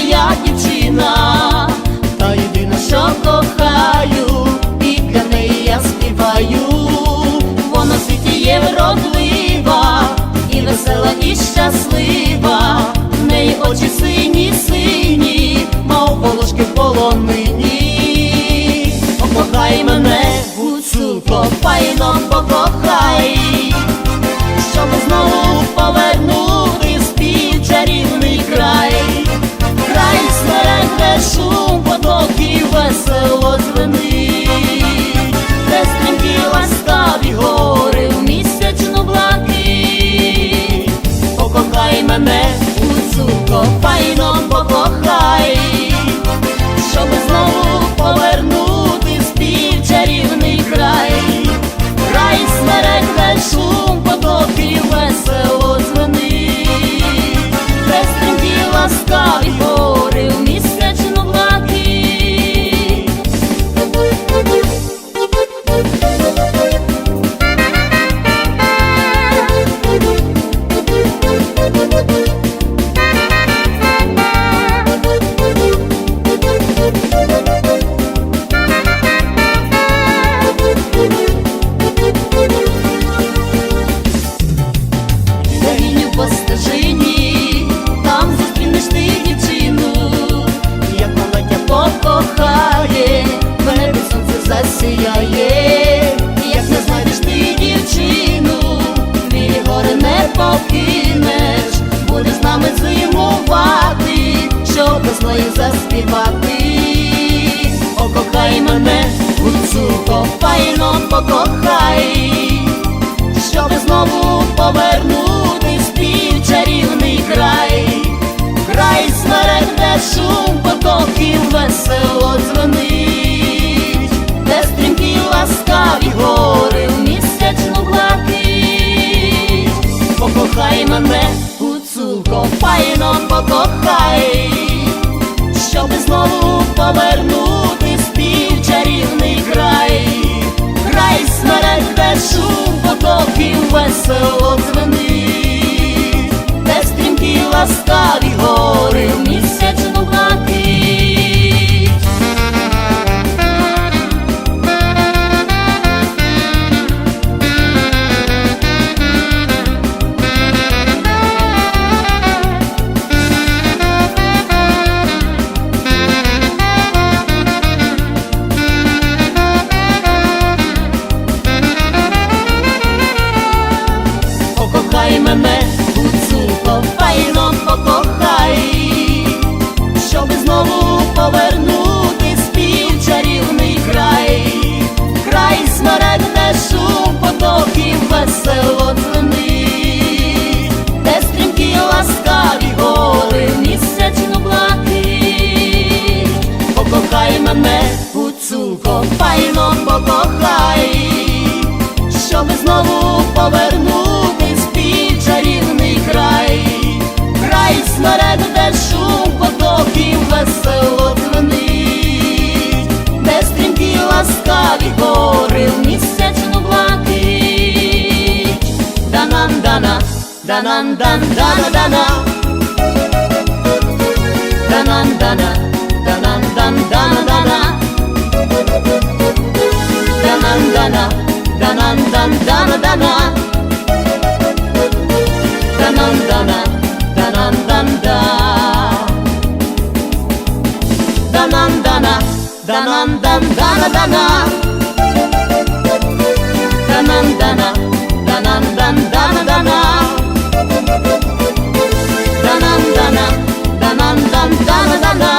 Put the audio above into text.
моя дівчина, та єдина, що кохаю, і для неї я співаю, вона в світі є вродлива, і весела, і щаслива, в неї очі сині, сині, мов полошки в полонині, покохай мене, гуцу, копайно покохай, щоб знову. Ласкаві гори в місячну блакить. Покохай мене, гуцулко, файно покохай, покинеш, будеш з нами зимувати, щоб весною заспівати. Окохай мене, гуцулко, файно покохай щоб знову повернути спів чарівний край, край смеренде шум потоків весело дзвенить, де стрімкі ласкаві гори файно покохай, щоб мене, гуцулко, файно покохай, щоб знову повернути спів чарівний край, край смеренде шум потоків весело дзвенить, де стрімкі ласкаві гори в місячну блакить. Покохай мене, гуцулко, файно покохай danan dana. Danan dan dana dana. Danan dana. la la